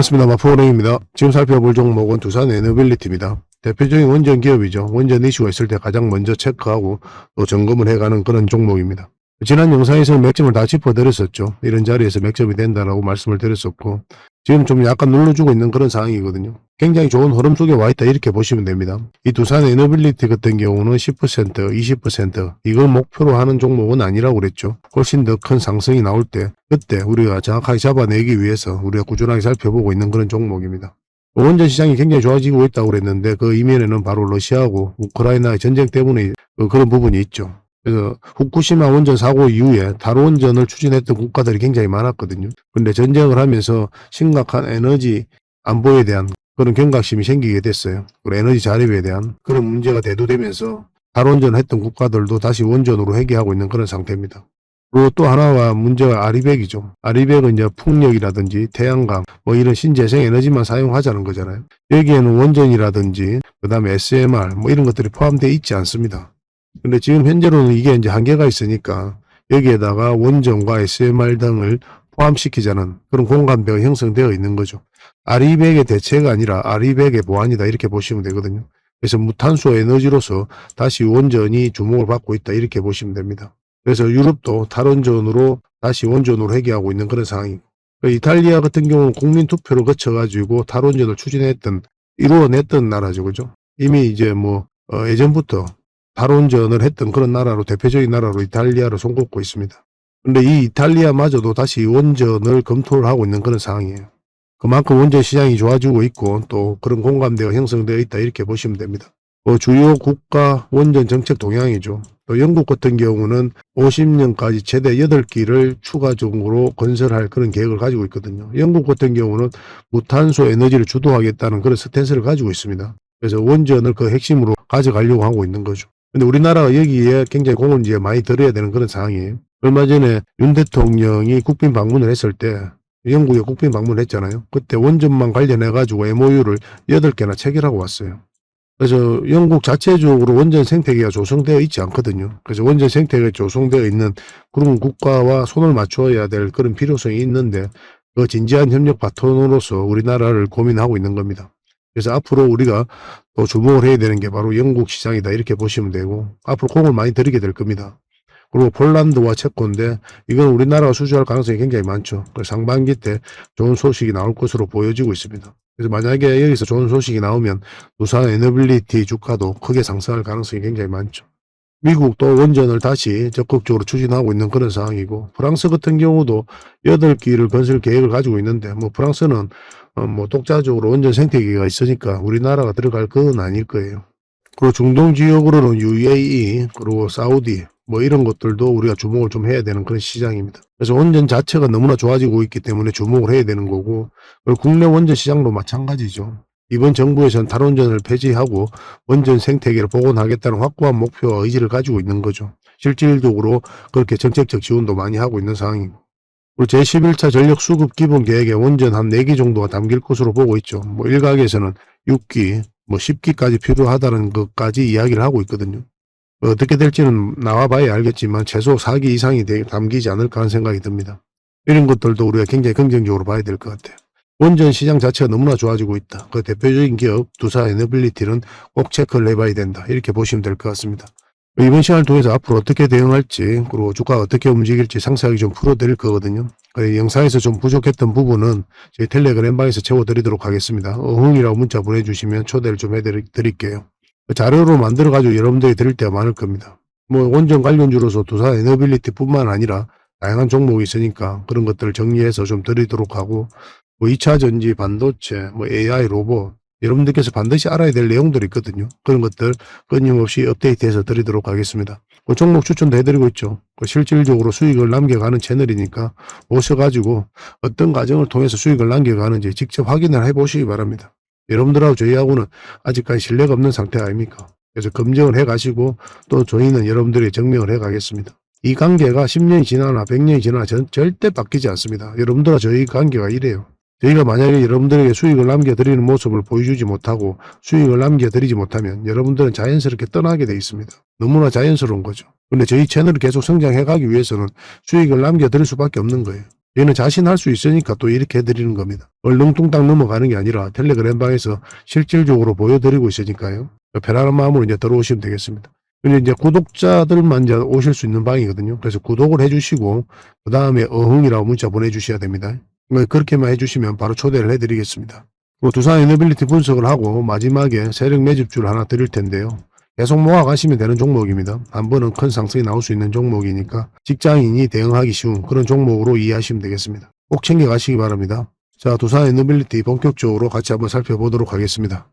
반갑습니다. 마포은행입니다. 지금 살펴볼 종목은 두산 에너빌리티입니다. 대표적인 원전 기업이죠. 원전 이슈가 있을 때 가장 먼저 체크하고 또 점검을 해가는 그런 종목입니다. 지난 영상에서는 맥점을 다 짚어드렸었죠. 이런 자리에서 맥점이 된다라고 말씀을 드렸었고 지금 좀 약간 눌러주고 있는 그런 상황이거든요. 굉장히 좋은 흐름 속에 와 있다 이렇게 보시면 됩니다. 이 두산 에너빌리티 같은 경우는 10%, 20% 이걸 목표로 하는 종목은 아니라고 그랬죠. 훨씬 더 큰 상승이 나올 때 그때 우리가 정확하게 잡아내기 위해서 우리가 꾸준하게 살펴보고 있는 그런 종목입니다. 원전 시장이 굉장히 좋아지고 있다고 그랬는데 그 이면에는 바로 러시아하고 우크라이나의 전쟁 때문에 그- 그런 부분이 있죠. 그래서 후쿠시마 원전 사고 이후에 탈원전을 추진했던 국가들이 굉장히 많았거든요. 근데 전쟁을 하면서 심각한 에너지 안보에 대한 그런 경각심이 생기게 됐어요. 그리고 에너지 자립에 대한 그런 문제가 대두되면서 탈원전 했던 국가들도 다시 원전으로 회귀하고 있는 그런 상태입니다. 그리고 또 하나가 문제가 아리백이죠. 아리백은 이제 풍력이라든지 태양광 뭐 이런 신재생 에너지만 사용하자는 거잖아요. 여기에는 원전이라든지 그다음에 SMR 뭐 이런 것들이 포함되어 있지 않습니다. 근데 지금 현재로는 이게 이제 한계가 있으니까 여기에다가 원전과 SMR 등을 포함시키자는 그런 공간배가 형성되어 있는 거죠. 아리백의 대체가 아니라 아리백의 보완이다 이렇게 보시면 되거든요. 그래서 무탄소 에너지로서 다시 원전이 주목을 받고 있다 이렇게 보시면 됩니다. 그래서 유럽도 탈원전으로 다시 원전으로 회귀하고 있는 그런 상황이고 그 이탈리아 같은 경우는 국민 투표를 거쳐가지고 탈원전을 추진했던 이루어냈던 나라죠, 그죠? 이미 이제 뭐 어, 예전부터 탈원전을 했던 그런 나라로 대표적인 나라로 이탈리아를 손꼽고 있습니다. 근데 이 이탈리아마저도 다시 원전을 검토를 하고 있는 그런 상황이에요. 그만큼 원전 시장이 좋아지고 있고 또 그런 공감대가 형성되어 있다 이렇게 보시면 됩니다. 뭐 주요 국가 원전 정책 동향이죠. 또 영국 같은 경우는 50년까지 최대 8기를 추가적으로 건설할 그런 계획을 가지고 있거든요. 영국 같은 경우는 무탄소 에너지를 주도하겠다는 그런 스탠스를 가지고 있습니다. 그래서 원전을 그 핵심으로 가져가려고 하고 있는 거죠. 근데 우리나라가 여기에 굉장히 공을 이제 많이 들여야 되는 그런 상황이에요. 얼마 전에 윤 대통령이 국빈 방문을 했을 때 영국에 국빈 방문을 했잖아요. 그때 원전만 관련해 가지고 MOU를 8개나 체결하고 왔어요. 그래서 영국 자체적으로 원전 생태계가 조성되어 있지 않거든요. 그래서 원전 생태계가 조성되어 있는 그런 국가와 손을 맞춰야 될 그런 필요성이 있는데 그 진지한 협력 바톤으로서 우리나라를 고민하고 있는 겁니다. 그래서 앞으로 우리가 또 주목을 해야 되는 게 바로 영국 시장이다 이렇게 보시면 되고 앞으로 공을 많이 들이게 될 겁니다. 그리고 폴란드와 체코인데 이건 우리나라가 수주할 가능성이 굉장히 많죠. 그 상반기 때 좋은 소식이 나올 것으로 보여지고 있습니다. 그래서 만약에 여기서 좋은 소식이 나오면 두산 에너빌리티 주가도 크게 상승할 가능성이 굉장히 많죠. 미국도 원전을 다시 적극적으로 추진하고 있는 그런 상황이고 프랑스 같은 경우도 8기를 건설 계획을 가지고 있는데 뭐 프랑스는 어, 뭐 독자적으로 원전 생태계가 있으니까 우리나라가 들어갈 건 아닐 거예요. 그리고 중동 지역으로는 UAE 그리고 사우디 뭐 이런 것들도 우리가 주목을 좀 해야 되는 그런 시장입니다. 그래서 원전 자체가 너무나 좋아지고 있기 때문에 주목을 해야 되는 거고 그리고 국내 원전 시장도 마찬가지죠. 이번 정부에서는 탈원전을 폐지하고 원전 생태계를 복원하겠다는 확고한 목표와 의지를 가지고 있는 거죠. 실질적으로 그렇게 정책적 지원도 많이 하고 있는 그리고 제11차 전력 수급 기본 계획에 원전 한 4기 정도가 담길 것으로 보고 있죠. 뭐 일각에서는 6기, 뭐 10기까지 필요하다는 것까지 이야기를 하고 있거든요. 뭐 어떻게 될지는 나와봐야 알겠지만 최소 4기 이상이 되- 담기지 않을까 하는 생각이 듭니다. 이런 것들도 우리가 굉장히 긍정적으로 봐야 될 것 같아요. 원전 시장 자체가 너무나 좋아지고 있다. 그 대표적인 기업 두산 에너빌리티는 꼭 체크를 해봐야 된다. 이렇게 보시면 될 것 같습니다. 이번 시간을 통해서 앞으로 어떻게 대응할지 그리고 주가가 어떻게 움직일지 상세하게 좀 풀어드릴 거거든요. 영상에서 좀 부족했던 부분은 저희 텔레그램 방에서 채워드리도록 하겠습니다. 어흥이라고 문자 보내주시면 초대를 좀 해드릴게요. 자료로 만들어가지고 여러분들이 드릴 때가 많을 겁니다. 뭐 원전 관련주로서 두산 에너빌리티뿐만 아니라 다양한 종목이 있으니까 그런 것들을 정리해서 좀 드리도록 하고 뭐 2차 전지, 반도체, 뭐 AI, 로봇 여러분들께서 반드시 알아야 될 내용들이 있거든요. 그런 것들 끊임없이 업데이트해서 드리도록 하겠습니다. 그 종목 추천도 해드리고 있죠. 그 실질적으로 수익을 남겨가는 채널이니까 오셔가지고 어떤 과정을 통해서 수익을 남겨가는지 직접 확인을 해보시기 바랍니다. 여러분들하고 저희하고는 아직까지 신뢰가 없는 상태 아닙니까? 그래서 검증을 해가시고 또 저희는 여러분들이 증명을 해가겠습니다. 이 관계가 10년이 지나나 100년이 지나나 전, 절대 바뀌지 않습니다. 여러분들과 저희 관계가 이래요. 저희가 만약에 여러분들에게 수익을 남겨드리는 모습을 보여주지 못하고 수익을 남겨드리지 못하면 여러분들은 자연스럽게 떠나게 돼 있습니다. 너무나 자연스러운 거죠. 근데 저희 채널을 계속 성장해가기 위해서는 수익을 남겨드릴 수밖에 없는 거예요. 얘는 자신할 수 있으니까 또 이렇게 해드리는 겁니다. 얼렁뚱땅 넘어가는 게 아니라 텔레그램 방에서 실질적으로 보여드리고 있으니까요. 편안한 마음으로 이제 들어오시면 되겠습니다. 근데 이제 구독자들만 이제 오실 수 있는 방이거든요. 그래서 구독을 해주시고 그 다음에 어흥이라고 문자 보내주셔야 됩니다. 뭐 그렇게만 해주시면 바로 초대를 해드리겠습니다. 그리고 두산 에너빌리티 분석을 하고 마지막에 세력 매집주를 하나 드릴 텐데요. 계속 모아가시면 되는 종목입니다. 한 번은 큰 상승이 나올 수 있는 종목이니까 직장인이 대응하기 쉬운 그런 종목으로 이해하시면 되겠습니다. 꼭 챙겨가시기 바랍니다. 자, 두산 에너빌리티 본격적으로 같이 한번 살펴보도록 하겠습니다.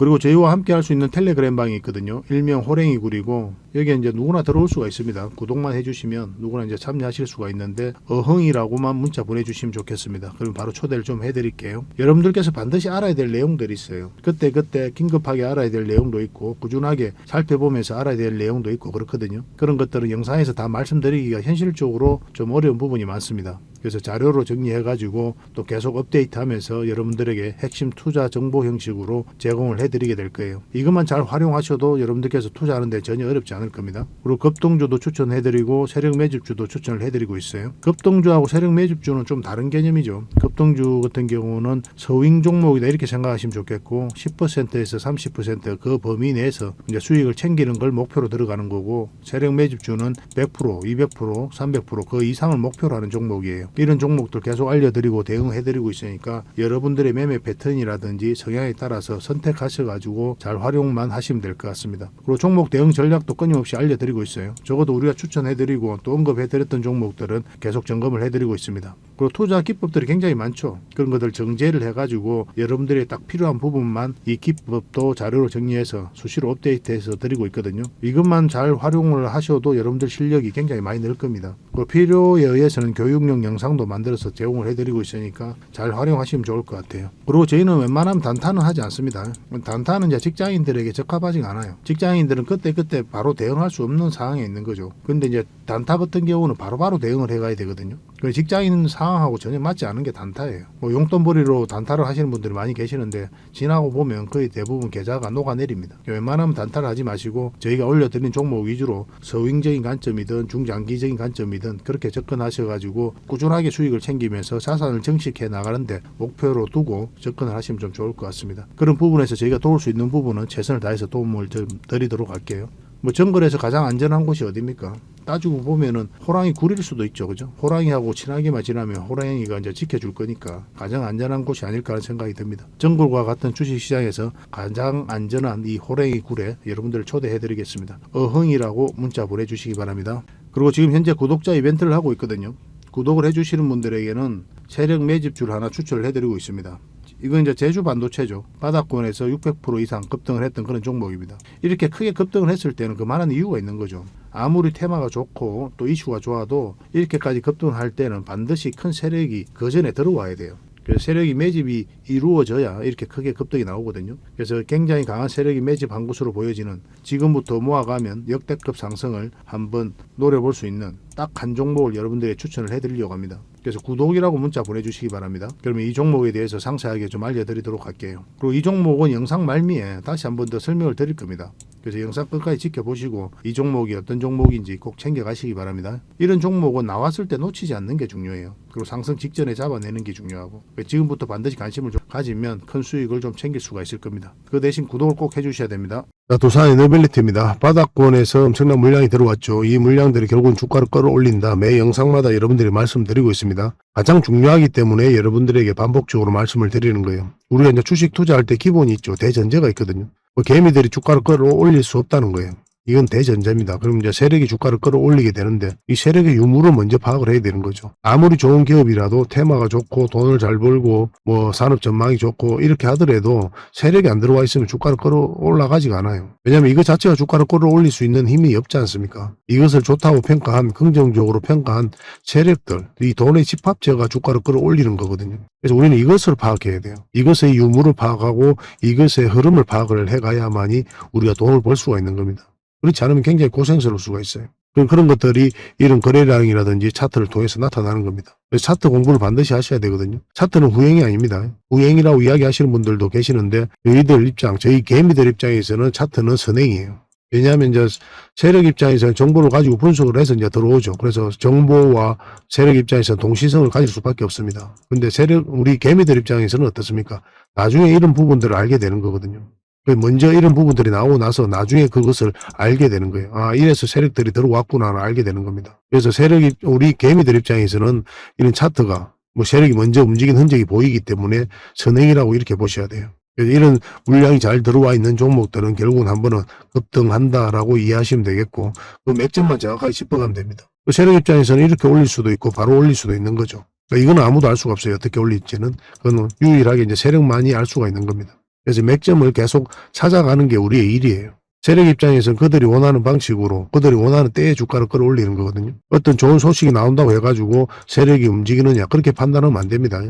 그리고 저희와 함께 할 수 있는 텔레그램 방이 있거든요. 일명 호랭이 굴이고 여기에 이제 누구나 들어올 수가 있습니다. 구독만 해주시면 누구나 이제 참여하실 수가 있는데 어흥이라고만 문자 보내주시면 좋겠습니다. 그럼 바로 초대를 좀 해드릴게요. 여러분들께서 반드시 알아야 될 내용들이 있어요. 그때 그때 긴급하게 알아야 될 내용도 있고 꾸준하게 살펴보면서 알아야 될 내용도 있고 그렇거든요. 그런 것들은 영상에서 다 말씀드리기가 현실적으로 좀 어려운 부분이 많습니다. 그래서 자료로 정리해가지고 또 계속 업데이트하면서 여러분들에게 핵심 투자 정보 형식으로 제공을 해드리게 될 거예요. 이것만 잘 활용하셔도 여러분들께서 투자하는데 전혀 어렵지 않을 겁니다. 그리고 급동주도 추천해드리고 세력 매집주도 추천을 해드리고 있어요. 급동주하고 세력 매집주는 좀 다른 개념이죠. 급동주 같은 경우는 서윙 종목이다 이렇게 생각하시면 좋겠고 10%에서 30%그 범위 내에서 이제 수익을 챙기는 걸 목표로 들어가는 거고 세력 매집주는 100%, 200%, 300%그 이상을 목표로 하는 종목이에요. 이런 종목들 계속 알려드리고 대응해드리고 있으니까 여러분들의 매매 패턴이라든지 성향에 따라서 선택하셔가지고 잘 활용만 하시면 될 것 같습니다. 그리고 종목 대응 전략도 끊임없이 알려드리고 있어요. 적어도 우리가 추천해드리고 또 언급해드렸던 종목들은 계속 점검을 해드리고 있습니다. 그리고 투자 기법들이 굉장히 많죠. 그런 것들 정제를 해가지고 여러분들이 딱 필요한 부분만 이 기법도 자료로 정리해서 수시로 업데이트해서 드리고 있거든요. 이것만 잘 활용을 하셔도 여러분들 실력이 굉장히 많이 늘 겁니다. 그리고 필요에 의해서는 교육용 영상 도 만들어서 제공을 해드리고 있으니까 잘 활용하시면 좋을 것 같아요. 그리고 저희는 웬만하면 단타는 하지 않습니다. 단타는 이제 직장인들에게 적합하지 않아요. 직장인들은 그때 그때 바로 대응할 수 없는 상황에 있는 거죠. 근데 이제 단타 같은 경우는 바로 바로 대응을 해가야 되거든요. 그 직장인 상황하고 전혀 맞지 않은 게 단타예요. 뭐 용돈벌이로 단타를 하시는 분들이 많이 계시는데 지나고 보면 거의 대부분 계좌가 녹아내립니다. 웬만하면 단타를 하지 마시고 저희가 올려드린 종목 위주로 서윙적인 관점이든 중장기적인 관점이든 그렇게 접근하셔가지고 꾸준 하게 수익을 챙기면서 자산을 정식해 나가는데 목표로 두고 접근을 하시면 좀 좋을 것 같습니다. 그런 부분에서 저희가 도울 수 있는 부분은 최선을 다해서 도움을 좀 드리도록 할게요. 뭐 정글에서 가장 안전한 곳이 어디입니까? 따지고 보면은 호랑이 굴일 수도 있죠, 그죠? 호랑이하고 친하게만 지나면 호랑이가 이제 지켜줄 거니까 가장 안전한 곳이 아닐까 하는 생각이 듭니다. 정글과 같은 주식시장에서 가장 안전한 이 호랑이 굴에 여러분들을 초대해드리겠습니다. 어흥이라고 문자 보내주시기 바랍니다. 그리고 지금 현재 구독자 이벤트를 하고 있거든요. 구독을 해주시는 분들에게는 세력 매집주를 하나 추천을 해드리고 있습니다. 이건 이제 제주 반도체죠. 바닥권에서 600% 이상 급등을 했던 그런 종목입니다. 이렇게 크게 급등을 했을 때는 그만한 이유가 있는 거죠. 아무리 테마가 좋고 또 이슈가 좋아도 이렇게까지 급등할 때는 반드시 큰 세력이 그 전에 들어와야 돼요. 그래서 세력이 매집이 이루어져야 이렇게 크게 급등이 나오거든요. 그래서 굉장히 강한 세력이 매집한 것으로 보여지는 지금부터 모아가면 역대급 상승을 한번 노려볼 수 있는 딱 한 종목을 여러분들에게 추천을 해드리려고 합니다. 그래서 구독이라고 문자 보내주시기 바랍니다. 그러면 이 종목에 대해서 상세하게 좀 알려드리도록 할게요. 그리고 이 종목은 영상 말미에 다시 한 번 더 설명을 드릴 겁니다. 그래서 영상 끝까지 지켜보시고 이 종목이 어떤 종목인지 꼭 챙겨가시기 바랍니다. 이런 종목은 나왔을 때 놓치지 않는 게 중요해요. 그리고 상승 직전에 잡아내는 게 중요하고 지금부터 반드시 관심을 좀 가지면 큰 수익을 좀 챙길 수가 있을 겁니다. 그 대신 구독을 꼭 해주셔야 됩니다. 자, 두산 에너빌리티입니다. 바닥권에서 엄청난 물량이 들어왔죠. 이 물량들이 결국은 주가를 끌어올린다. 매 영상마다 여러분들이 말씀드리고 있습니다. 가장 중요하기 때문에 여러분들에게 반복적으로 말씀을 드리는 거예요. 우리가 이제 주식 투자할 때 기본이 있죠. 대전제가 있거든요. 뭐 개미들이 주가를 끌어 올릴 수 없다는 거예요. 이건 대전제입니다. 그럼 이제 세력이 주가를 끌어올리게 되는데 이 세력의 유무를 먼저 파악을 해야 되는 거죠. 아무리 좋은 기업이라도 테마가 좋고 돈을 잘 벌고 뭐 산업 전망이 좋고 이렇게 하더라도 세력이 안 들어와 있으면 주가를 끌어올라가지가 않아요. 왜냐하면 이거 자체가 주가를 끌어올릴 수 있는 힘이 없지 않습니까? 이것을 좋다고 평가한 긍정적으로 평가한 세력들 이 돈의 집합체가 주가를 끌어올리는 거거든요. 그래서 우리는 이것을 파악해야 돼요. 이것의 유무를 파악하고 이것의 흐름을 파악을 해가야만이 우리가 돈을 벌 수가 있는 겁니다. 그렇지 않으면 굉장히 고생스러울 수가 있어요. 그런 것들이 이런 거래량이라든지 차트를 통해서 나타나는 겁니다. 그래서 차트 공부를 반드시 하셔야 되거든요. 차트는 후행이 아닙니다. 후행이라고 이야기하시는 분들도 계시는데 저희들 입장, 저희 개미들 입장에서는 차트는 선행이에요. 왜냐하면 이제 세력 입장에서는 정보를 가지고 분석을 해서 이제 들어오죠. 그래서 정보와 세력 입장에서 동시성을 가질 수밖에 없습니다. 근데 세력, 우리 개미들 입장에서는 어떻습니까? 나중에 이런 부분들을 알게 되는 거거든요. 그 먼저 이런 부분들이 나오고 나서 나중에 그것을 알게 되는 거예요. 아, 이래서 세력들이 들어왔구나를 알게 되는 겁니다. 그래서 세력이, 우리 개미들 입장에서는 이런 차트가 뭐 세력이 먼저 움직인 흔적이 보이기 때문에 선행이라고 이렇게 보셔야 돼요. 이런 물량이 잘 들어와 있는 종목들은 결국은 한 번은 급등한다라고 이해하시면 되겠고 그 맥점만 정확하게 짚어가면 됩니다. 그 세력 입장에서는 이렇게 올릴 수도 있고 바로 올릴 수도 있는 거죠. 그러니까 이거는 아무도 알 수가 없어요. 어떻게 올릴지는. 그거는 유일하게 이제 세력만이 알 수가 있는 겁니다. 그래서 맥점을 계속 찾아가는 게 우리의 일이에요. 세력 입장에서는 그들이 원하는 방식으로 그들이 원하는 때에 주가를 끌어올리는 거거든요. 어떤 좋은 소식이 나온다고 해가지고 세력이 움직이느냐 그렇게 판단하면 안 됩니다.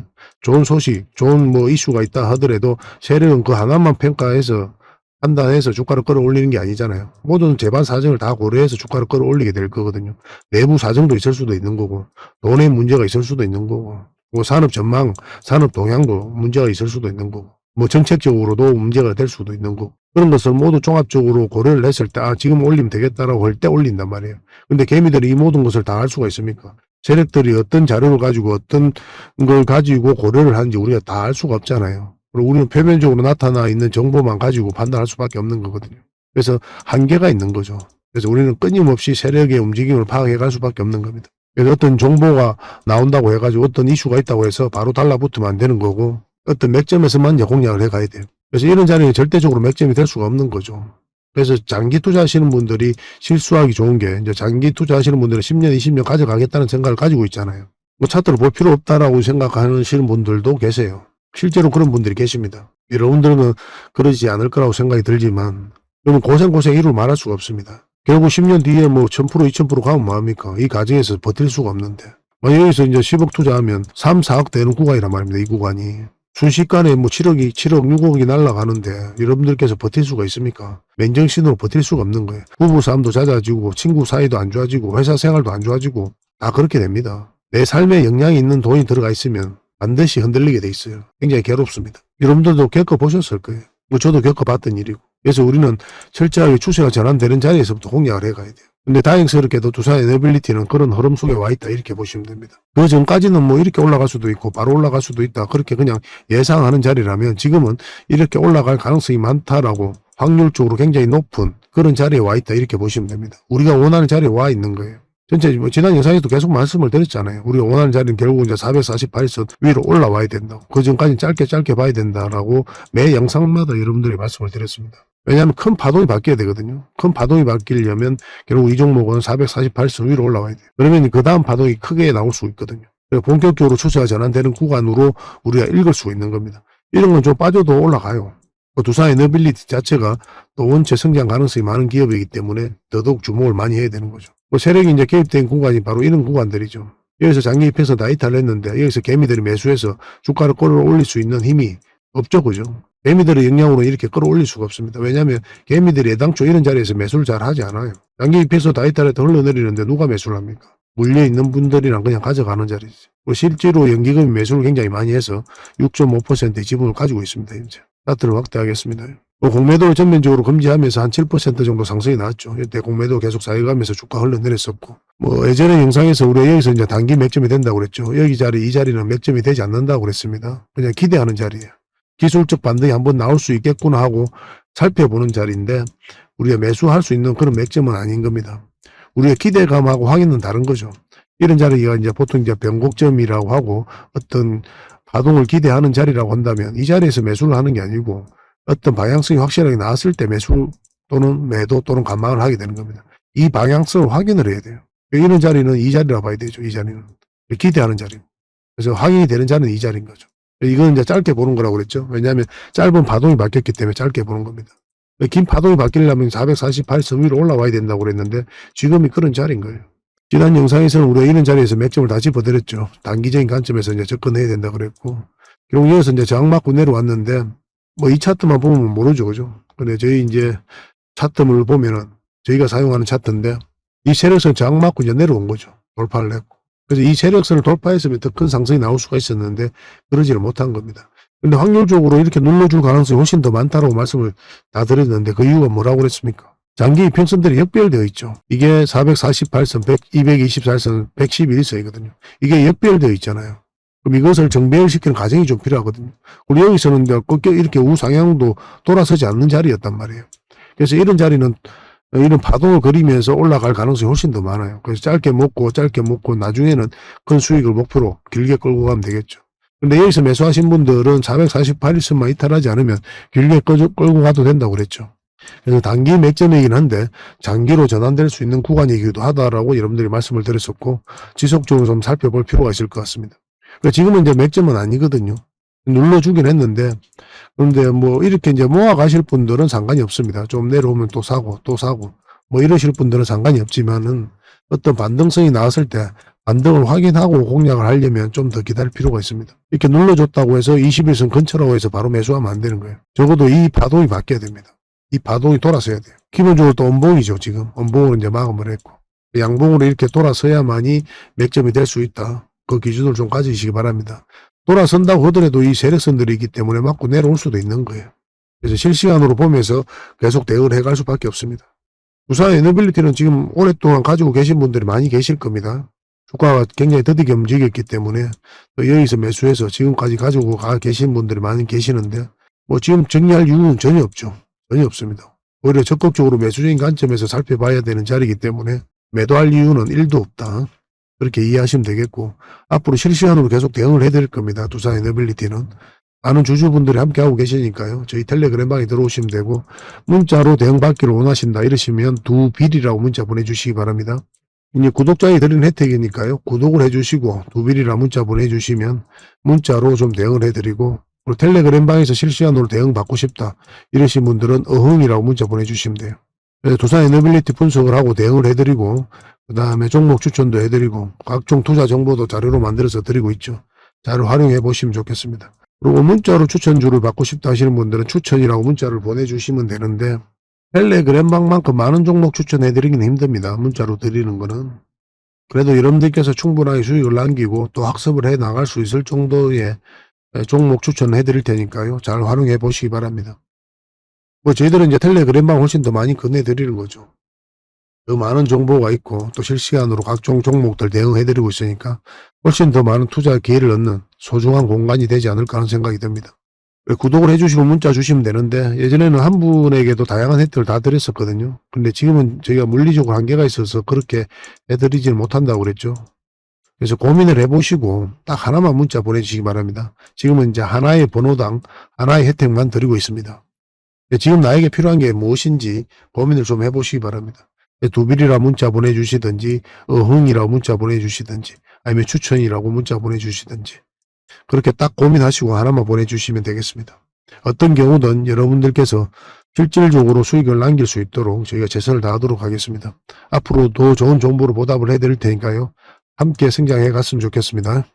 좋은 소식, 좋은 뭐 이슈가 있다 하더라도 세력은 그 하나만 평가해서 판단해서 주가를 끌어올리는 게 아니잖아요. 모든 재반 사정을 다 고려해서 주가를 끌어올리게 될 거거든요. 내부 사정도 있을 수도 있는 거고 돈의 문제가 있을 수도 있는 거고 뭐 산업 전망, 산업 동향도 문제가 있을 수도 있는 거고 뭐 정책적으로도 문제가 될 수도 있는 거고 그런 것을 모두 종합적으로 고려를 했을 때 아 지금 올리면 되겠다라고 할 때 올린단 말이에요. 근데 개미들이 이 모든 것을 다알 수가 있습니까? 세력들이 어떤 자료를 가지고 어떤 걸 가지고 고려를 하는지 우리가 다 알 수가 없잖아요. 그리고 우리는 표면적으로 나타나 있는 정보만 가지고 판단할 수밖에 없는 거거든요. 그래서 한계가 있는 거죠. 그래서 우리는 끊임없이 세력의 움직임을 파악해 갈 수밖에 없는 겁니다. 그래서 어떤 정보가 나온다고 해가지고 어떤 이슈가 있다고 해서 바로 달라붙으면 안 되는 거고 어떤 맥점에서만 공략을 해 가야 돼요. 그래서 이런 자리는 절대적으로 맥점이 될 수가 없는 거죠. 그래서 장기 투자하시는 분들이 실수하기 좋은 게 이제 장기 투자하시는 분들은 10년, 20년 가져가겠다는 생각을 가지고 있잖아요. 뭐 차트를 볼 필요 없다라고 생각하시는 분들도 계세요. 실제로 그런 분들이 계십니다. 여러분들은 그러지 않을 거라고 생각이 들지만 여러분 고생 고생 이루 말할 수가 없습니다. 결국 10년 뒤에 뭐 1000% 2000% 가면 뭐합니까? 이 과정에서 버틸 수가 없는데. 만약 여기서 이제 10억 투자하면 3, 4억 되는 구간이란 말입니다. 이 구간이. 순식간에 뭐 7억이, 7억, 6억이 날아가는데 여러분들께서 버틸 수가 있습니까? 맨정신으로 버틸 수가 없는 거예요. 부부 싸움도 잦아지고 친구 사이도 안 좋아지고 회사 생활도 안 좋아지고 다 그렇게 됩니다. 내 삶에 영향이 있는 돈이 들어가 있으면 반드시 흔들리게 돼 있어요. 굉장히 괴롭습니다. 여러분들도 겪어보셨을 거예요. 뭐 저도 겪어봤던 일이고. 그래서 우리는 철저하게 추세가 전환되는 자리에서부터 공략을 해가야 돼요. 근데 다행스럽게도 두산 에너빌리티는 그런 흐름 속에 와 있다 이렇게 보시면 됩니다. 그 전까지는 뭐 이렇게 올라갈 수도 있고 바로 올라갈 수도 있다 그렇게 그냥 예상하는 자리라면 지금은 이렇게 올라갈 가능성이 많다라고 확률적으로 굉장히 높은 그런 자리에 와 있다 이렇게 보시면 됩니다. 우리가 원하는 자리에 와 있는 거예요. 전체 뭐 지난 영상에도 계속 말씀을 드렸잖아요. 우리가 원하는 자리는 결국 이제 448선 위로 올라와야 된다고. 그 전까지 짧게 짧게 봐야 된다라고 매 영상마다 여러분들이 말씀을 드렸습니다. 왜냐하면 큰 파동이 바뀌어야 되거든요. 큰 파동이 바뀌려면 결국 이 종목은 448선 위로 올라와야 돼요. 그러면 그 다음 파동이 크게 나올 수 있거든요. 본격적으로 추세가 전환되는 구간으로 우리가 읽을 수 있는 겁니다. 이런 건 좀 빠져도 올라가요. 또 두산 에너빌리티 자체가 또 원체 성장 가능성이 많은 기업이기 때문에 더더욱 주목을 많이 해야 되는 거죠. 뭐 세력이 이제 개입된 구간이 바로 이런 구간들이죠. 여기서 장기 입해서 나이탈을 했는데 여기서 개미들이 매수해서 주가를 끌어 올릴 수 있는 힘이 없죠, 그죠? 개미들의 영향으로 이렇게 끌어올릴 수가 없습니다. 왜냐하면 개미들이 애당초 이런 자리에서 매수를 잘 하지 않아요. 장기 입해서 나이탈에서 흘러내리는데 누가 매수를 합니까? 물려있는 분들이랑 그냥 가져가는 자리지. 실제로 연기금이 매수를 굉장히 많이 해서 6.5%의 지분을 가지고 있습니다. 현재. 차트를 확대하겠습니다. 뭐 공매도를 전면적으로 금지하면서 한 7% 정도 상승이 나왔죠. 이때 공매도 계속 사이가면서 주가 흘러내렸었고. 뭐 예전에 영상에서 우리가 여기서 이제 단기 맥점이 된다고 그랬죠. 여기 자리, 이 자리는 맥점이 되지 않는다고 그랬습니다. 그냥 기대하는 자리예요. 기술적 반등이 한번 나올 수 있겠구나 하고 살펴보는 자리인데 우리가 매수할 수 있는 그런 맥점은 아닌 겁니다. 우리가 기대감하고 확인은 다른 거죠. 이런 자리가 이제 보통 이제 변곡점이라고 하고 어떤 파동을 기대하는 자리라고 한다면 이 자리에서 매수를 하는 게 아니고 어떤 방향성이 확실하게 나왔을 때 매수 또는 매도 또는 감망을 하게 되는 겁니다. 이 방향성을 확인을 해야 돼요. 이런 자리는 이 자리라고 봐야 되죠. 이 자리는. 기대하는 자리고. 그래서 확인이 되는 자리는 이 자리인 거죠. 이건 이제 짧게 보는 거라고 그랬죠. 왜냐하면 짧은 파동이 바뀌었기 때문에 짧게 보는 겁니다. 긴 파동이 바뀌려면 448선 위로 올라와야 된다고 그랬는데 지금이 그런 자리인 거예요. 지난 영상에서는 우리가 이런 자리에서 맥점을 다 짚어드렸죠. 단기적인 관점에서 이제 접근해야 된다 그랬고 결국 여기서 이제 저항 맞고 내려왔는데 뭐 이 차트만 보면 모르죠. 그죠? 근데 저희 이제 차트를 보면은 저희가 사용하는 차트인데 이 세력선 저항 맞고 이제 내려온 거죠. 돌파를 했고. 그래서 이 세력선을 돌파했으면 더 큰 상승이 나올 수가 있었는데 그러지를 못한 겁니다. 근데 확률적으로 이렇게 눌러줄 가능성이 훨씬 더 많다라고 말씀을 다 드렸는데 그 이유가 뭐라고 그랬습니까? 장기 이평선들이 역별되어 있죠. 이게 448선, 100, 224선, 111선이거든요. 이게 역별되어 있잖아요. 그럼 이것을 정배열시키는 과정이 좀 필요하거든요. 우리 여기서는 꼭 이렇게 우상향도 돌아서지 않는 자리였단 말이에요. 그래서 이런 자리는 이런 파동을 그리면서 올라갈 가능성이 훨씬 더 많아요. 그래서 짧게 먹고 짧게 먹고 나중에는 큰 수익을 목표로 길게 끌고 가면 되겠죠. 근데 여기서 매수하신 분들은 448일선만 이탈하지 않으면 길게 끌- 끌고 가도 된다고 그랬죠. 그래서 단기 맥점이긴 한데 장기로 전환될 수 있는 구간이기도 하다라고 여러분들이 말씀을 드렸었고 지속적으로 좀 살펴볼 필요가 있을 것 같습니다. 그러니까 지금은 이제 맥점은 아니거든요. 눌러주긴 했는데 그런데 뭐 이렇게 이제 모아 가실 분들은 상관이 없습니다. 좀 내려오면 또 사고 또 사고 뭐 이러실 분들은 상관이 없지만은 어떤 반등성이 나왔을 때 반등을 확인하고 공략을 하려면 좀 더 기다릴 필요가 있습니다. 이렇게 눌러줬다고 해서 21선 근처라고 해서 바로 매수하면 안 되는 거예요. 적어도 이 파동이 바뀌어야 됩니다. 이 파동이 돌아서야 돼요. 기본적으로 또 원봉이죠, 지금. 원봉으로 이제 마감을 했고. 양봉으로 이렇게 돌아서야만이 맥점이 될 수 있다. 그 기준을 좀 가지시기 바랍니다. 돌아선다고 하더라도 이 세력선들이 있기 때문에 맞고 내려올 수도 있는 거예요. 그래서 실시간으로 보면서 계속 대응을 해갈 수밖에 없습니다. 부산 에너빌리티는 지금 오랫동안 가지고 계신 분들이 많이 계실 겁니다. 주가가 굉장히 더디게 움직였기 때문에 또 여기서 매수해서 지금까지 가지고 가 계신 분들이 많이 계시는데 뭐 지금 정리할 이유는 전혀 없죠. 전혀 없습니다. 오히려 적극적으로 매수적인 관점에서 살펴봐야 되는 자리이기 때문에 매도할 이유는 1도 없다. 그렇게 이해하시면 되겠고 앞으로 실시간으로 계속 대응을 해드릴 겁니다. 두산 에너빌리티는 많은 주주분들이 함께 하고 계시니까요. 저희 텔레그램방에 들어오시면 되고 문자로 대응받기를 원하신다 이러시면 두 빌이라고 문자 보내주시기 바랍니다. 이제 구독자에 드리는 혜택이니까요. 구독을 해주시고 두 빌이라 문자 보내주시면 문자로 좀 대응을 해드리고 그리고 텔레그램방에서 실시간으로 대응 받고 싶다 이러신 분들은 어흥이라고 문자 보내주시면 돼요. 그래서 두산 에너빌리티 분석을 하고 대응을 해드리고 그 다음에 종목 추천도 해드리고 각종 투자 정보도 자료로 만들어서 드리고 있죠. 잘 활용해 보시면 좋겠습니다. 그리고 문자로 추천주를 받고 싶다 하시는 분들은 추천이라고 문자를 보내주시면 되는데 텔레그램방만큼 많은 종목 추천해드리기는 힘듭니다. 문자로 드리는 거는. 그래도 여러분들께서 충분하게 수익을 남기고 또 학습을 해 나갈 수 있을 정도의 종목 추천해 드릴 테니까요. 잘 활용해 보시기 바랍니다. 뭐 저희들은 이제 텔레그램방 훨씬 더 많이 건네 드리는 거죠. 더 많은 정보가 있고 또 실시간으로 각종 종목들 대응해 드리고 있으니까 훨씬 더 많은 투자 기회를 얻는 소중한 공간이 되지 않을까 하는 생각이 듭니다. 구독을 해주시고 문자 주시면 되는데 예전에는 한 분에게도 다양한 혜택을 다 드렸었거든요. 근데 지금은 저희가 물리적으로 한계가 있어서 그렇게 해드리지는 못한다고 그랬죠. 그래서 고민을 해보시고 딱 하나만 문자 보내주시기 바랍니다. 지금은 이제 하나의 번호당 하나의 혜택만 드리고 있습니다. 근데 지금 나에게 필요한 게 무엇인지 고민을 좀 해보시기 바랍니다. 두빌이라 문자 보내주시든지 어흥이라고 문자 보내주시든지 아니면 추천이라고 문자 보내주시든지 그렇게 딱 고민하시고 하나만 보내주시면 되겠습니다. 어떤 경우든 여러분들께서 실질적으로 수익을 남길 수 있도록 저희가 최선을 다하도록 하겠습니다. 앞으로 더 좋은 정보로 보답을 해드릴 테니까요. 함께 성장해 갔으면 좋겠습니다.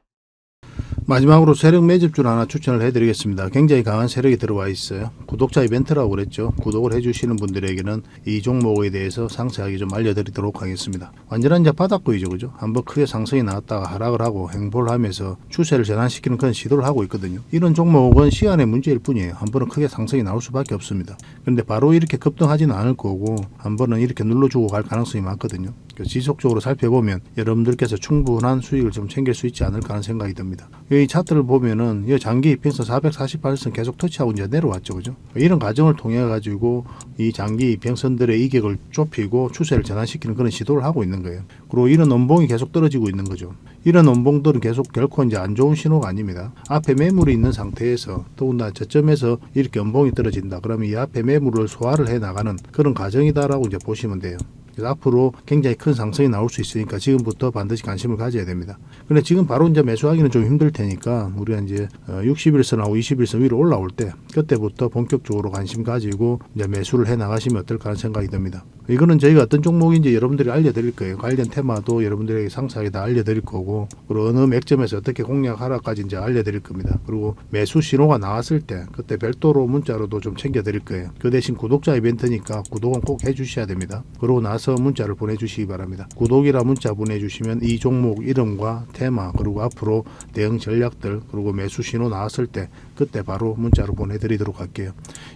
마지막으로 세력 매집줄 하나 추천을 해드리겠습니다. 굉장히 강한 세력이 들어와 있어요. 구독자 이벤트라고 그랬죠. 구독을 해주시는 분들에게는 이 종목에 대해서 상세하게 좀 알려드리도록 하겠습니다. 완전한 이제 바닥구이죠, 그죠? 한번 크게 상승이 나왔다가 하락을 하고 행보를 하면서 추세를 전환시키는 그런 시도를 하고 있거든요. 이런 종목은 시간의 문제일 뿐이에요. 한 번은 크게 상승이 나올 수밖에 없습니다. 그런데 바로 이렇게 급등하지는 않을 거고 한 번은 이렇게 눌러주고 갈 가능성이 많거든요. 그래서 지속적으로 살펴보면 여러분들께서 충분한 수익을 좀 챙길 수 있지 않을까 하는 생각이 듭니다. 이 차트를 보면은 이 장기 이평선 448선 계속 터치하고 이제 내려왔죠, 그죠? 이런 과정을 통해 가지고 이 장기 이평선들의 이격을 좁히고 추세를 전환시키는 그런 시도를 하고 있는 거예요. 그리고 이런 원봉이 계속 떨어지고 있는 거죠. 이런 원봉들은 계속 결코 이제 안 좋은 신호가 아닙니다. 앞에 매물이 있는 상태에서 더군다나 저점에서 이렇게 원봉이 떨어진다. 그러면 이 앞에 매물을 소화를 해 나가는 그런 과정이다라고 이제 보시면 돼요. 앞으로 굉장히 큰 상승이 나올 수 있으니까 지금부터 반드시 관심을 가져야 됩니다. 근데 지금 바로 이제 매수하기는 좀 힘들 테니까 우리가 이제 60일선하고 21선 위로 올라올 때 그때부터 본격적으로 관심 가지고 이제 매수를 해 나가시면 어떨까 하는 생각이 듭니다. 이거는 저희가 어떤 종목인지 여러분들이 알려드릴 거예요. 관련 테마도 여러분들에게 상세하게 다 알려드릴 거고 그리고 어느 맥점에서 어떻게 공략하라까지 이제 알려드릴 겁니다. 그리고 매수 신호가 나왔을 때 그때 별도로 문자로도 좀 챙겨드릴 거예요. 그 대신 구독자 이벤트니까 구독은 꼭 해주셔야 됩니다. 그러고 나서 문자를 보내주시기 바랍니다. 구독이라 문자 보내주시면 이 종목 이름과 테마 그리고 앞으로 대응 전략들 그리고 매수 신호 나왔을 때 그때 바로 문자로 보내드리도록 할게요.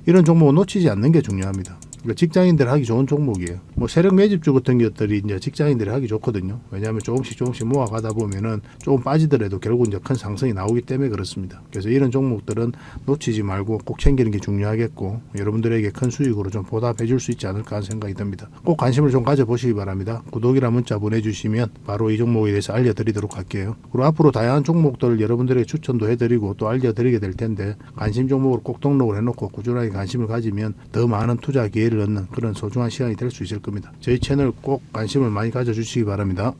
이런 종목은 놓치지 않는 게 중요합니다. 그러니까 직장인들 하기 좋은 종목이에요. 뭐 세력 매집주 같은 것들이 이제 직장인들이 하기 좋거든요. 왜냐하면 조금씩 조금씩 모아가다 보면은 조금 빠지더라도 결국 이제 큰 상승이 나오기 때문에 그렇습니다. 그래서 이런 종목들은 놓치지 말고 꼭 챙기는 게 중요하겠고 여러분들에게 큰 수익으로 좀 보답해 줄 수 있지 않을까 하는 생각이 듭니다. 꼭 관심을 좀 가져보시기 바랍니다. 구독이라 문자 보내주시면 바로 이 종목에 대해서 알려드리도록 할게요. 그리고 앞으로 다양한 종목들을 여러분들에게 추천도 해드리고 또 알려드리게 될 텐데 관심 종목으로 꼭 등록을 해놓고 꾸준하게 관심을 가지면 더 많은 투자 기회 를 얻는 그런 소중한 시간이 될 수 있을 겁니다. 저희 채널 꼭 관심을 많이 가져주시기 바랍니다.